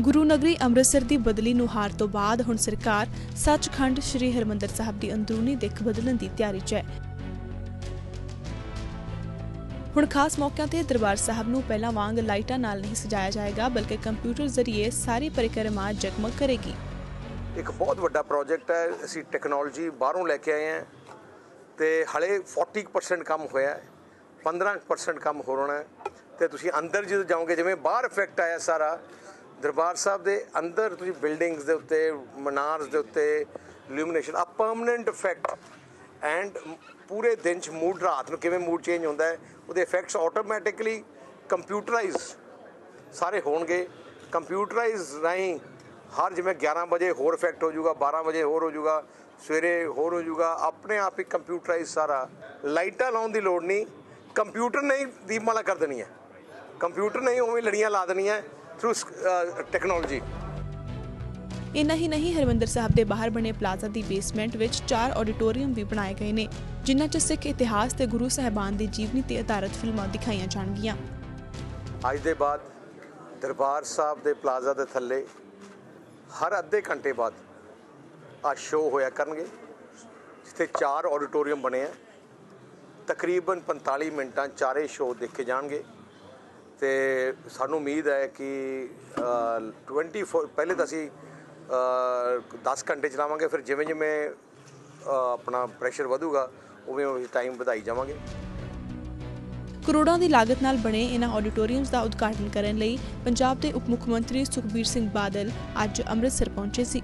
ਗੁਰੂ ਨਗਰੀ ਅੰਮ੍ਰਿਤਸਰ ਦੀ ਬਦਲੀ ਨੂੰ ਹਾਰ ਤੋਂ ਬਾਅਦ ਹੁਣ ਸਰਕਾਰ ਸੱਚਖੰਡ ਸ੍ਰੀ ਹਰਿਮੰਦਰ ਸਾਹਿਬ ਦੀ ਅੰਦਰੂਨੀ ਦਿੱਖ ਬਦਲਣ ਦੀ ਤਿਆਰੀ 'ਚ ਹੈ। ਹੁਣ ਖਾਸ ਮੌਕਿਆਂ ਤੇ ਦਰਬਾਰ ਸਾਹਿਬ ਨੂੰ ਪਹਿਲਾਂ ਵਾਂਗ ਲਾਈਟਾਂ ਨਾਲ ਨਹੀਂ ਸਜਾਇਆ ਜਾਏਗਾ, ਬਲਕਿ ਕੰਪਿਊਟਰ ਜ਼ਰੀਏ ਸਾਰੀ ਪਰਿਕਰਮਾ ਜਗਮਗ ਕਰੇਗੀ। ਇੱਕ ਬਹੁਤ ਵੱਡਾ ਪ੍ਰੋਜੈਕਟ ਹੈ, ਅਸੀਂ ਟੈਕਨੋਲੋਜੀ ਬਾਹਰੋਂ ਲੈ ਕੇ ਆਏ ਹਾਂ ਤੇ ਹਲੇ 40% ਕੰਮ ਹੋਇਆ ਹੈ 15% ਕੰਮ ਹੋਣਾ ਹੈ ਤੇ ਤੁਸੀਂ ਅੰਦਰ ਜਦੋਂ ਜਾਓਗੇ, ਜਿਵੇਂ ਬਾਹਰ ਇਫੈਕਟ ਆਇਆ ਸਾਰਾ ਦਰਬਾਰ ਸਾਹਿਬ ਦੇ ਅੰਦਰ ਤੁਸੀਂ ਬਿਲਡਿੰਗਸ ਦੇ ਉੱਤੇ, ਮਨਾਰਸ ਦੇ ਉੱਤੇ ਇਲੂਮੀਨੇਸ਼ਨ ਆ ਪਰਮਨੈਂਟ ਇਫੈਕਟ ਐਂਡ ਪੂਰੇ ਦਿਨ ਚ ਮੂਡ ਰਾਤ ਨੂੰ ਕਿਵੇਂ ਮੂਡ ਚੇਂਜ ਹੁੰਦਾ ਹੈ, ਉਹਦੇ ਇਫੈਕਟਸ ਆਟੋਮੈਟਿਕਲੀ ਕੰਪਿਊਟਰਾਈਜ਼ ਸਾਰੇ ਹੋਣਗੇ। ਕੰਪਿਊਟਰਾਈਜ਼ ਰਾਹੀਂ ਹਰ ਜਿਵੇਂ 11 ਵਜੇ ਹੋਰ ਇਫੈਕਟ ਹੋ ਜਾਊਗਾ 12 ਵਜੇ ਹੋਰ ਹੋ ਜਾਊਗਾ, ਸਵੇਰੇ ਹੋਰ ਹੋ ਜਾਊਗਾ, ਆਪਣੇ ਆਪ ਹੀ ਕੰਪਿਊਟਰਾਈਜ਼ ਸਾਰਾ। ਲਾਈਟਾਂ ਲਾਉਣ ਦੀ ਲੋੜ ਨਹੀਂ ਕੰਪਿਊਟਰ ਨਹੀਂ ਦੀਪਮਾਲਾ ਕਰ ਦੇਣੀ ਹੈ। ਕੰਪਿਊਟਰ ਨਹੀਂ ਉਵੇਂ ਲੜੀਆਂ ਲਾ ਦੇਣੀਆਂ। ਥਰੂ ਟੈਕਨੋਲੋਜੀ ਇੰਨਾ ਹੀ ਨਹੀਂ ਹਰਿਮੰਦਰ ਸਾਹਿਬ ਦੇ ਬਾਹਰ ਬਣੇ ਪਲਾਜ਼ਾ ਦੀ ਬੇਸਮੈਂਟ ਵਿੱਚ ਚਾਰ ਆਡੀਟੋਰੀਅਮ ਵੀ ਬਣਾਏ ਗਏ ਨੇ ਜਿਨ੍ਹਾਂ 'ਚ ਸਿੱਖ ਇਤਿਹਾਸ ਤੇ ਗੁਰੂ ਸਾਹਿਬਾਨ ਦੀ ਜੀਵਨੀ ਤੇ ਆਧਾਰਿਤ ਫਿਲਮਾਂ ਦਿਖਾਈਆਂ ਜਾਣਗੀਆਂ। ਅੱਜ ਦੇ ਬਾਅਦ ਦਰਬਾਰ ਸਾਹਿਬ ਦੇ ਪਲਾਜ਼ਾ ਦੇ ਥੱਲੇ ਹਰ ਅੱਧੇ ਘੰਟੇ ਬਾਅਦ ਆ ਸ਼ੋਅ ਹੋਇਆ ਕਰਨਗੇ ਜਿੱਥੇ ਚਾਰ ਆਡੀਟੋਰੀਅਮ ਬਣੇ ਆ। ਤਕਰੀਬਨ 45 ਮਿੰਟਾਂ ਚਾਰੇ ਸ਼ੋਅ ਦੇਖੇ ਜਾਣਗੇ। ਤੇ ਸਾਨੂੰ ਉਮੀਦ ਹੈ ਕਿ ਅ, 24 ਪਹਿਲੇ ਤਾਂ ਅਸੀਂ 10 ਘੰਟੇ ਚਲਾਵਾਂਗੇ ਫਿਰ ਜਿਵੇਂ ਜਿਵੇਂ ਆਪਣਾ ਪ੍ਰੈਸ਼ਰ ਵਧੂਗਾ ਉਵੇਂ ਉਵੇਂ ਟਾਈਮ ਵਧਾਈ ਜਾਵਾਂਗੇ। ਕਰੋੜਾਂ ਦੀ ਲਾਗਤ ਨਾਲ ਬਣੇ ਇਹਨਾਂ ਆਡੀਟੋਰੀਅਮਸ ਦਾ ਉਦਘਾਟਨ ਕਰਨ ਲਈ ਪੰਜਾਬ ਦੇ ਉਪ ਮੁੱਖ ਮੰਤਰੀ ਸੁਖਬੀਰ ਸਿੰਘ ਬਾਦਲ ਅੱਜ ਅੰਮ੍ਰਿਤਸਰ ਪਹੁੰਚੇ ਸੀ।